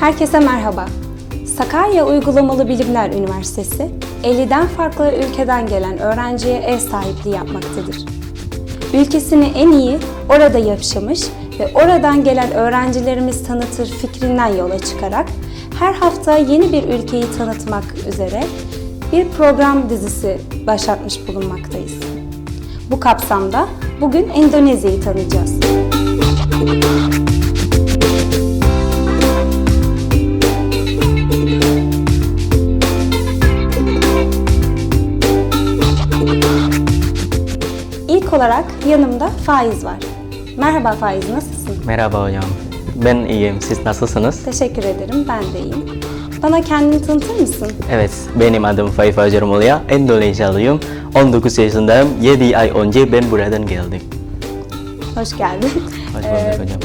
Herkese merhaba. Sakarya Uygulamalı Bilimler Üniversitesi, 50'den farklı ülkeden gelen öğrenciye ev sahipliği yapmaktadır. Ülkesini en iyi orada yaşamış ve oradan gelen öğrencilerimiz tanıtır fikrinden yola çıkarak her hafta yeni bir ülkeyi tanıtmak üzere bir program dizisi başlatmış bulunmaktayız. Bu kapsamda bugün Endonezya'yı tanıyacağız. İlk olarak yanımda Faiz var. Merhaba Faiz, nasılsın? Merhaba hocam. Ben iyiyim. Siz nasılsınız? Teşekkür ederim, ben de iyiyim. Bana kendini tanıtır mısın? Evet, benim adım Faik Fajar Mulia. Endonezyalıyım. 19 yaşındayım. 7 ay önce ben buradan geldim. Hoş geldin. Hoş Ee, bulduk hocam.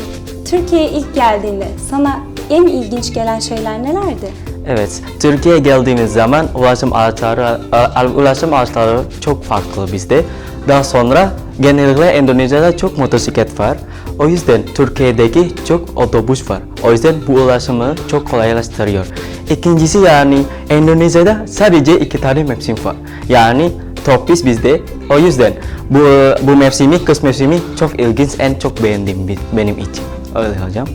Türkiye'ye ilk geldiğinde sana en ilginç gelen şeyler nelerdi? Evet, Türkiye'ye geldiğimiz zaman ulaşım araçları, ulaşım araçları çok farklı bizde. Daha sonra genellikle Endonezya'da çok motosiklet var. O yüzden Türkiye'deki çok otobüs var. O yüzden bu ulaşımı çok kolaylaştırıyor. İkincisi yani Endonezya'da sadece iki tane mevsim var. Yani tropis bizde. O yüzden bu bu mevsimi, kış mevsimi çok ilginç en çok beğendim benim için. Öyle hocam.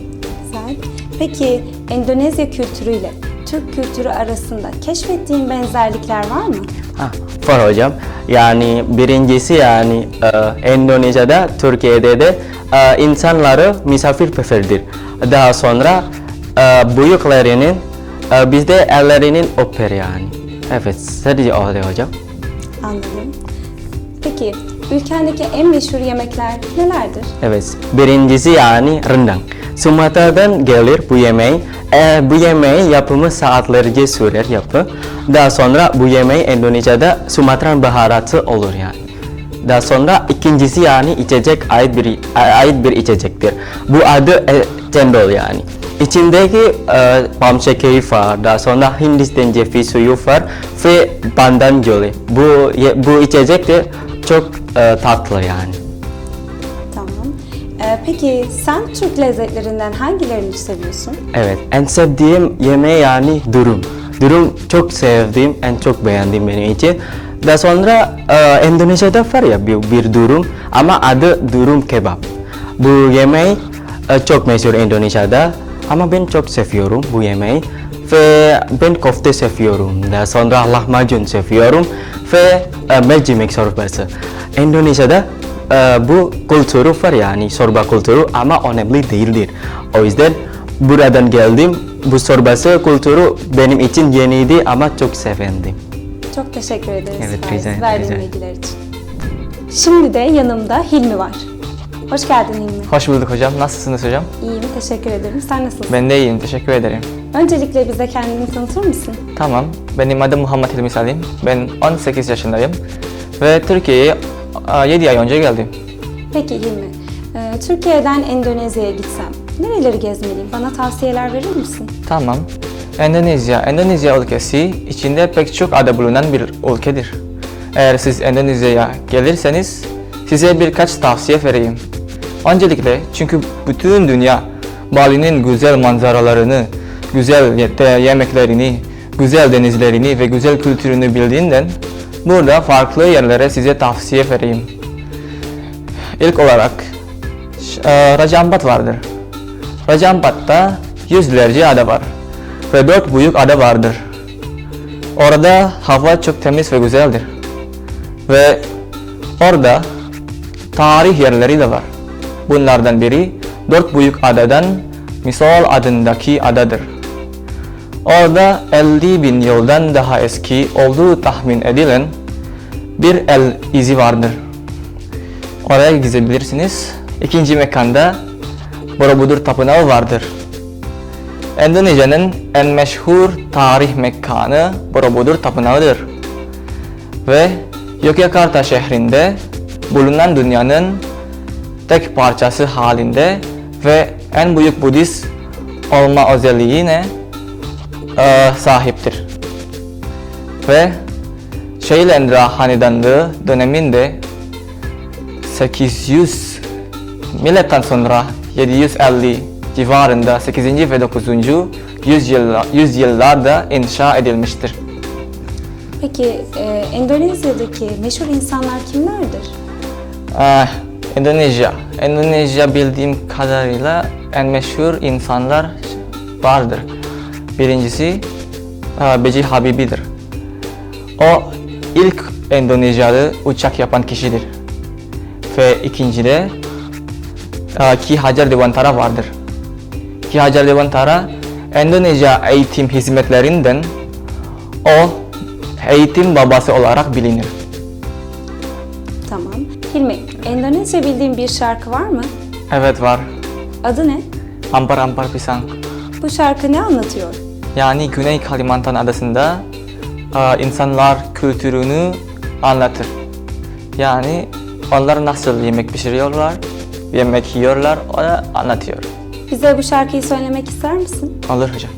Güzel. Peki Endonezya kültürüyle Türk kültürü arasında keşfettiğin benzerlikler var mı? Ha, var hocam. Yani birincisi yani e, Endonezya'da, Türkiye'de de e, insanları misafirperverdir. Daha sonra e, büyüklerinin e, bizde ellerinin öper yani. Evet, sadece öyle hocam. Anladım. Peki ülkendeki en meşhur yemekler nelerdir? Evet, birincisi yani rendang. Sumatra'dan gelir bu yemeği. E, bu yemeği yapımı saatlerce sürer yapı. Daha sonra bu yemeği Endonezya'da Sumatran baharatı olur yani. Daha sonra ikincisi yani içecek ait bir ait bir içecektir. Bu adı e, cendol yani. İçindeki e, pam şekeri var. Daha sonra Hindistan ceviz suyu var ve pandan jolly. Bu bu içecek de çok e, tatlı yani. Tamam. Ee, peki sen Türk lezzetlerinden hangilerini seviyorsun? Evet, en sevdiğim yemeği yani durum. Durum çok sevdiğim, en çok beğendiğim benim için. Daha sonra e, Endonezya'da var ya bir, bir durum ama adı durum kebap. Bu yemeği e, çok meşhur Endonezya'da ama ben çok seviyorum bu yemeği ve ben kofte seviyorum. Daha sonra lahmacun seviyorum ve e, mercimek çorbası. Endonezya'da e, bu kültürü var yani sorba kültürü ama önemli değildir. O yüzden buradan geldim. Bu sorbası kültürü benim için yeniydi ama çok sevindim. Çok teşekkür ederiz Evet, rica ederim, verdiğin bilgiler için. Şimdi de yanımda Hilmi var. Hoş geldin Hilmi. Hoş bulduk hocam. Nasılsınız hocam? İyiyim, teşekkür ederim. Sen nasılsın? Ben de iyiyim. Teşekkür ederim. Öncelikle bize kendini tanıtır mısın? Tamam. Benim adım Muhammed Hilmi Salim. Ben 18 yaşındayım. Ve Türkiye'ye 7 ay önce geldim. Peki Hilmi, e, Türkiye'den Endonezya'ya gitsem nereleri gezmeliyim? Bana tavsiyeler verir misin? Tamam. Endonezya. Endonezya ülkesi içinde pek çok ada bulunan bir ülkedir. Eğer siz Endonezya'ya gelirseniz size birkaç tavsiye vereyim. Öncelikle çünkü bütün dünya Bali'nin güzel manzaralarını, güzel ye- yemeklerini, güzel denizlerini ve güzel kültürünü bildiğinden burada farklı yerlere size tavsiye vereyim. İlk olarak e, Raja Ampat vardır. Raja Ampat'ta yüzlerce ada var ve dört büyük ada vardır. Orada hava çok temiz ve güzeldir. Ve orada tarih yerleri de var. Bunlardan biri dört büyük adadan Misol adındaki adadır. Orada 50 bin yıldan daha eski olduğu tahmin edilen bir el izi vardır. Oraya gidebilirsiniz. İkinci mekanda Borobudur Tapınağı vardır. Endonezya'nın en meşhur tarih mekanı Borobudur Tapınağı'dır. Ve Yogyakarta şehrinde bulunan dünyanın tek parçası halinde ve en büyük Budist olma özelliğine eee, sahiptir. Ve Şeilendra Hanedanlığı döneminde 800 milattan sonra 750 civarında 8. ve 9. yüzyıllar, yüzyıllarda inşa edilmiştir. Peki e, Endonezya'daki meşhur insanlar kimlerdir? Ah, Endonezya. Endonezya bildiğim kadarıyla en meşhur insanlar vardır. Birincisi ah, B.J. Habibie'dir. O ilk Endonezyalı uçak yapan kişidir. Ve ikinci de ah, Ki Hajar Dewantara vardır. Ki Hajar Dewantara Endonezya eğitim hizmetlerinden o eğitim babası olarak bilinir. Endonezya bildiğin bir şarkı var mı? Evet var. Adı ne? Ampar-ampar pisang. Bu şarkı ne anlatıyor? Yani Güney Kalimantan adasında e, insanlar kültürünü anlatır. Yani onlar nasıl yemek pişiriyorlar, yemek yiyorlar, o da anlatıyor. Bize bu şarkıyı söylemek ister misin? Olur hocam.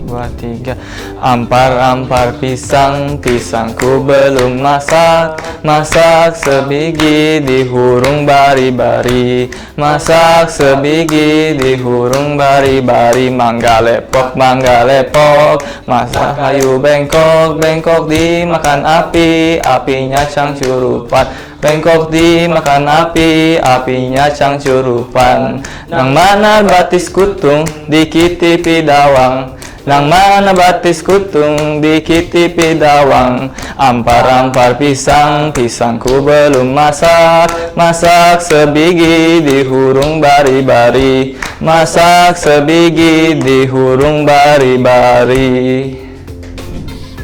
Dua, tiga. Ampar-ampar pisang Pisangku belum masak. Masak sebiji di hurung bari-bari. Masak sebiji di hurung bari-bari. Mangga lepok, mangga lepok. Masak kayu bengkok, bengkok dimakan api. Apinya cangcurupan. Bengkok dimakan api, apinya cangcurupan. Nang mana batis kutung, dikitipi dawang Nang mana batis kutung, dikitipi dawang Ampar-ampar pisang, pisangku belum masak Masak sebiji di hurung bari-bari Masak sebiji di hurung bari-bari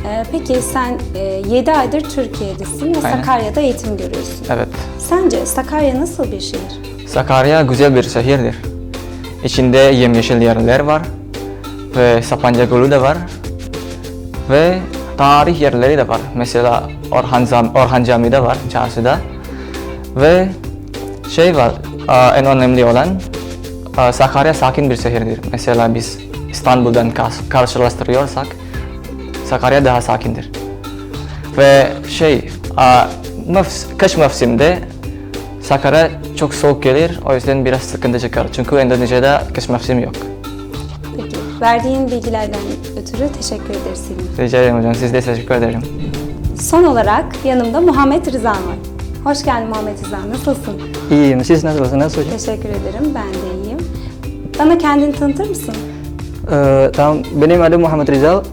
Ee, peki sen 7 aydır Türkiye'desin ve Aynen. Sakarya'da eğitim görüyorsun. Evet Sence Sakarya nasıl bir şehir? Sakarya güzel bir şehirdir. İçinde yemyeşil yerler var ve Sapanca Gölü de var ve tarih yerleri de var. Mesela Orhan, Zam Orhan Camii de var çarşıda ve şey var en önemli olan Sakarya sakin bir şehirdir. Mesela biz İstanbul'dan karşılaştırıyorsak Sakarya daha sakindir. Ve şey mevs- kış mevsiminde Sakarya çok soğuk gelir, o yüzden biraz sıkıntı çıkar. Çünkü Endonezya'da kış mevsimi yok. Verdiğin bilgilerden ötürü teşekkür ederiz Hilmi. Rica ederim hocam, siz de teşekkür ederim. Son olarak yanımda Muhammed Rızan var. Hoş geldin Muhammed Rızan. Nasılsın? İyiyim. Siz nasılsınız hocam? Teşekkür ederim. Ben de iyiyim. Bana kendini tanıtır mısın? Ee, tamam. Benim adım Muhammed Rizal.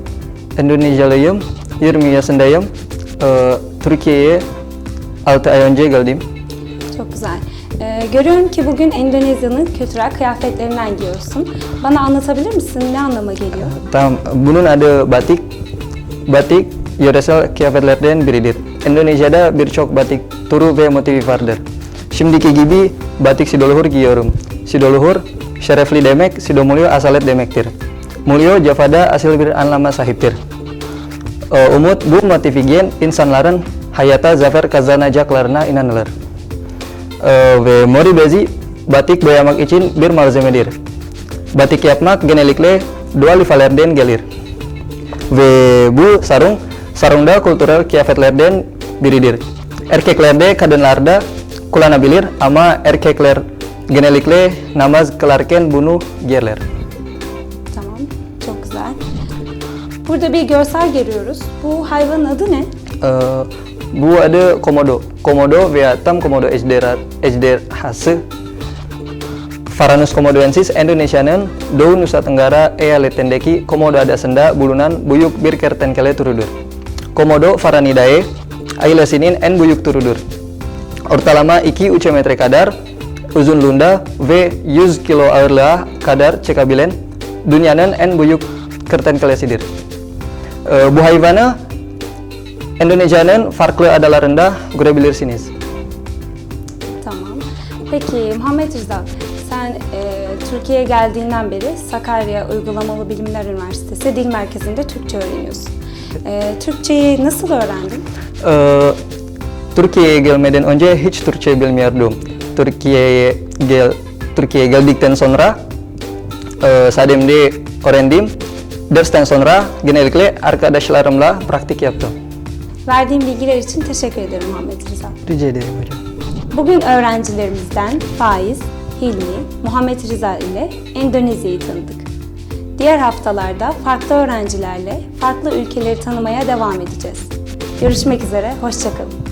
Indonezyalıyım. 20 yaşındayım. Ee, Türkiye'ye 6 ay önce geldim. Çok güzel. Ee, görüyorum ki bugün Endonezya'nın kültürel kıyafetlerinden giyiyorsun. Bana anlatabilir misin? Ne anlama geliyor? Tamam. Bunun adı batik. Batik yöresel kıyafetlerden biridir. Endonezya'da birçok batik turu ve motifi vardır. Şimdiki gibi batik Sidoluhur giyiyorum. Sidoluhur, şerefli demek, Sidomulyo asalet demektir. Mulyo Javada asıl bir anlama sahiptir. Ee, umut bu motifi giyen insanların hayata zafer kazanacaklarına inanılır. Ve mori bezi batik boyamak için bir malzemedir. Batik yapmak genellikle doğal ifadelerden gelir. Ve bu sarung, sarungda kültürel kıyafetlerden biridir. Erkeklerde, kadınlarda kullanabilir ama erkekler genellikle namaz kılarken bunu giyerler. Tamam. Çok güzel. Burada bir görsel görüyoruz. Bu hayvanın adı ne? Ee, Bu ada komodo, komodo vietnam komodo hdr hdr Hase, Varanus komodoensis, Indonesianen, daun Nusa Tenggara, Ea Letendeki, Komodo ada senda, bulunan, buyuk birker tenkele turudur. Komodo Varanidae, Ailesinin, N buyuk turudur. Ortalama iki ucemetre kadar, uzun lunda, V yuz kilo aurlea kadar cekabilen, dunyanen N buyuk kerten kelesidir. E, eh, buhaivana Endonezya'nın farklı adalarında görebilirsiniz. Tamam. Peki Muhammed Rıza, sen e, Türkiye'ye geldiğinden beri Sakarya Uygulamalı Bilimler Üniversitesi Dil Merkezi'nde Türkçe öğreniyorsun. E, Türkçeyi nasıl öğrendin? Ee, Türkiye'ye gelmeden önce hiç Türkçe bilmiyordum. Türkiye'ye gel Türkiye'ye geldikten sonra e, sademde öğrendim. Dersten sonra genellikle arkadaşlarımla praktik yaptım. Verdiğin bilgiler için teşekkür ederim Muhammed Rıza. Rica ederim hocam. Bugün öğrencilerimizden Faiz, Hilmi, Muhammed Rıza ile Endonezya'yı tanıdık. Diğer haftalarda farklı öğrencilerle farklı ülkeleri tanımaya devam edeceğiz. Görüşmek üzere, hoşçakalın.